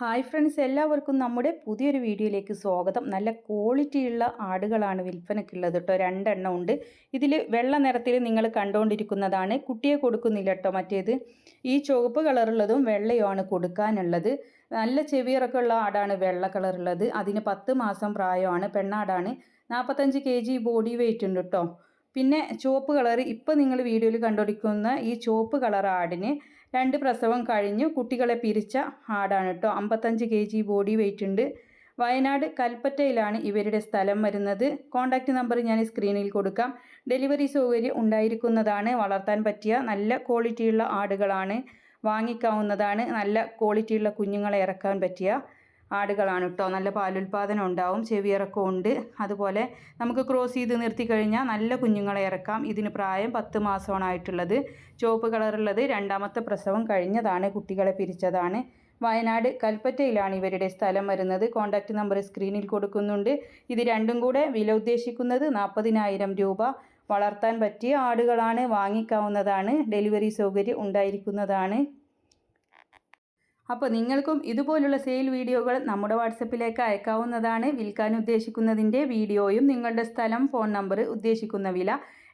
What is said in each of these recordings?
Hi friends എല്ലാവർക്കും നമ്മുടെ പുതിയൊരു വീഡിയോയിലേക്ക് സ്വാഗതം. നല്ല ക്വാളിറ്റിയുള്ള ആടുകളാണ് വിൽപ്പനയ്ക്കുള്ളത് കേട്ടോ. രണ്ടെണ്ണം ഉണ്ട്. ഇതിൽ വെള്ള നിറത്തിൽ നിങ്ങൾ കണ്ടുകൊണ്ടിരിക്കുന്നതാണ് കുട്ടിയെ കൊടുക്കുന്നില്ല കേട്ടോ മറ്റേത്. ഈ ചുവപ്പ് കളറുള്ളതും വെള്ളയുമാണ് കൊടുക്കാനുള്ളത്. നല്ല ചെവിയിറക്കം ഉള്ള ആടാണ് വെള്ള കളറുള്ളത് അതിന് പത്ത് മാസം പ്രായമാണ്. പെണ്ണാടാണ്. നാൽപ്പത്തഞ്ച് കെ ജി ബോഡി വെയിറ്റ് ഉണ്ട് കേട്ടോ. പിന്നെ ചുവപ്പ് കളർ ഇപ്പോൾ നിങ്ങൾ വീഡിയോയിൽ കണ്ടുപിടിക്കുന്ന ഈ ചുവപ്പ് കളർ ആടിന് രണ്ട് പ്രസവം കഴിഞ്ഞു. കുട്ടികളെ പിരിച്ച ആടാണ് കേട്ടോ അമ്പത്തഞ്ച് കെ ജി ബോഡി വെയിറ്റ് ഉണ്ട്. വയനാട് കൽപ്പറ്റയിലാണ് ഇവരുടെ സ്ഥലം വരുന്നത്. കോൺടാക്റ്റ് നമ്പർ ഞാൻ സ്ക്രീനിൽ കൊടുക്കാം. ഡെലിവറി സൗകര്യം ഉണ്ടായിരിക്കുന്നതാണ്. വളർത്താൻ പറ്റിയ നല്ല ക്വാളിറ്റിയുള്ള ആടുകളാണ്. വാങ്ങിക്കാവുന്നതാണ്. നല്ല ക്വാളിറ്റിയുള്ള കുഞ്ഞുങ്ങളെ ഇറക്കാൻ പറ്റിയ ആടുകളാണ് കേട്ടോ. നല്ല പാലുൽപാദനം ഉണ്ടാവും ചെവിയിറക്കം ഉണ്ട്. അതുപോലെ നമുക്ക് ക്രോസ് ചെയ്ത് നിർത്തി കഴിഞ്ഞാൽ നല്ല കുഞ്ഞുങ്ങളെ ഇറക്കാം. ഇതിന് പ്രായം പത്ത് മാസമാണ് ആയിട്ടുള്ളത്. ചുവപ്പ് കളറുള്ളത് രണ്ടാമത്തെ പ്രസവം കഴിഞ്ഞതാണ് കുട്ടികളെ പിരിച്ചതാണ്. വയനാട് കൽപ്പറ്റയിലാണ് ഇവരുടെ സ്ഥലം വരുന്നത്. കോൺടാക്റ്റ് നമ്പർ സ്ക്രീനിൽ കൊടുക്കുന്നുണ്ട്. ഇത് രണ്ടും കൂടെ വില ഉദ്ദേശിക്കുന്നത് നാൽപ്പതിനായിരം രൂപ. വളർത്താൻ പറ്റിയ ആടുകളാണ് വാങ്ങിക്കാവുന്നതാണ്. ഡെലിവറി സൗകര്യം ഉണ്ടായിരിക്കുന്നതാണ്. അപ്പോൾ നിങ്ങൾക്കും ഇതുപോലുള്ള സെയിൽ വീഡിയോകൾ നമ്മുടെ വാട്സപ്പിലേക്ക് അയക്കാവുന്നതാണ്. വിൽക്കാൻ ഉദ്ദേശിക്കുന്നതിന്റെ വീഡിയോയും നിങ്ങളുടെ സ്ഥലം ഫോൺ നമ്പർ ഉദ്ദേശിക്കുന്ന വില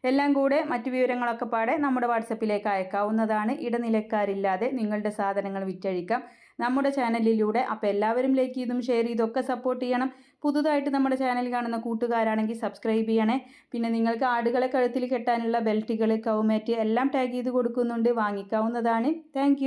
എല്ലാം കൂടെ മറ്റു വിവരങ്ങളൊക്കെ പാടെ നമ്മുടെ വാട്സപ്പിലേക്ക് അയക്കാവുന്നതാണ്. ഇടനിലക്കാരില്ലാതെ നിങ്ങളുടെ സാധനങ്ങൾ വിറ്റഴിക്കാം. നമ്മുടെ ചാനലിലൂടെ അപ്പോൾ എല്ലാവരും ലൈക്ക് ചെയ്തും ഷെയർ ചെയ്തൊക്കെ സപ്പോർട്ട് ചെയ്യണം. പുതുതായിട്ട് നമ്മുടെ ചാനൽ കാണുന്ന കൂട്ടുകാരാണെങ്കിൽ സബ്സ്ക്രൈബ് ചെയ്യണേ. പിന്നെ നിങ്ങൾക്ക് ആടുകളെ കഴുത്തിൽ കെട്ടാനുള്ള ബെൽറ്റുകൾ കൗമേറ്റ് എല്ലാം ടാഗ് ചെയ്ത് കൊടുക്കുന്നുണ്ട്. വാങ്ങിക്കാവുന്നതാണ്. താങ്ക്